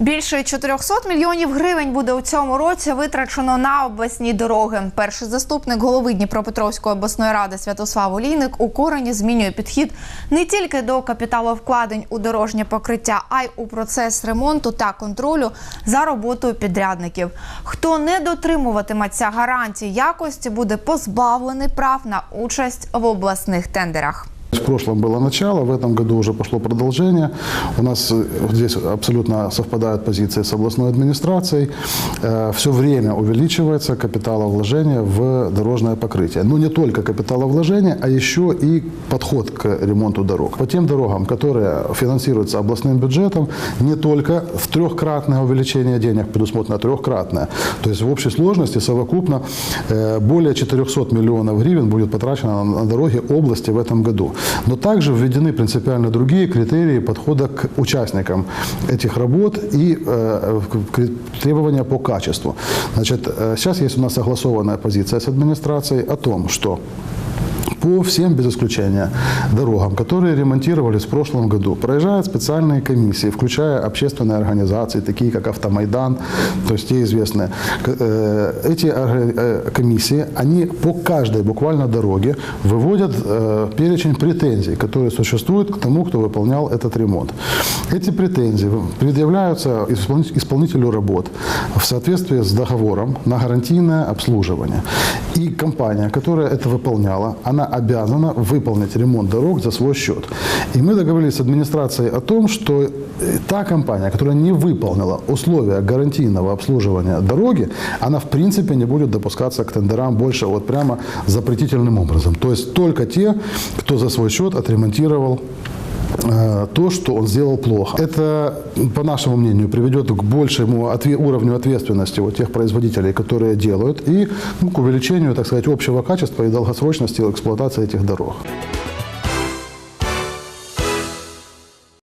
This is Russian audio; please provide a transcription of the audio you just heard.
Більше 400 мільйонів гривень буде у цьому році витрачено на обласні дороги. Перший заступник голови Дніпропетровської обласної ради Святослав Олійник у корені змінює підхід не тільки до капіталовкладень у дорожнє покриття, а й у процес ремонту та контролю за роботою підрядників. Хто не дотримуватиметься гарантій якості, буде позбавлений прав на участь в обласних тендерах. Прошлом было начало, в этом году уже пошло продолжение. У нас э, здесь абсолютно совпадают позиции с областной администрацией. Все время увеличивается капиталовложение в дорожное покрытие. Но не только капиталовложение, а еще и подход к ремонту дорог. По тем дорогам, которые финансируются областным бюджетом, не только в трехкратное увеличение денег предусмотрено, трехкратное. То есть в общей сложности совокупно э, более 400 миллионов гривен будет потрачено на дороги области в этом году. Но также введены принципиально другие критерии подхода к участникам этих работ и э, требования по качеству. Значит, э, сейчас есть у нас согласованная позиция с администрацией о том, что по всем, без исключения, дорогам, которые ремонтировались в прошлом году, проезжают специальные комиссии, включая общественные организации, такие как Автомайдан, то есть те известные. Э, Эти э, комиссии, они по каждой буквально дороге выводят э, перечень претензий, которые существуют к тому, кто выполнял этот ремонт. Эти претензии предъявляются исполни- исполнителю работ в соответствии с договором на гарантийное обслуживание. И компания, которая это выполняла, она обязана выполнить ремонт дорог за свой счет. И мы договорились с администрацией о том, что э, та компания, которая не выполнила условия гарантийного обслуживания дороги, она в принципе не будет допускаться к тендерам больше вот прямо запретительным образом. То есть только те, кто за свой счет отремонтировал то, что он сделал плохо. Это, по нашему мнению, приведет к большему отве- уровню ответственности вот тех производителей, которые делают, и ну, к увеличению, так сказать, общего качества и долгосрочности эксплуатации этих дорог.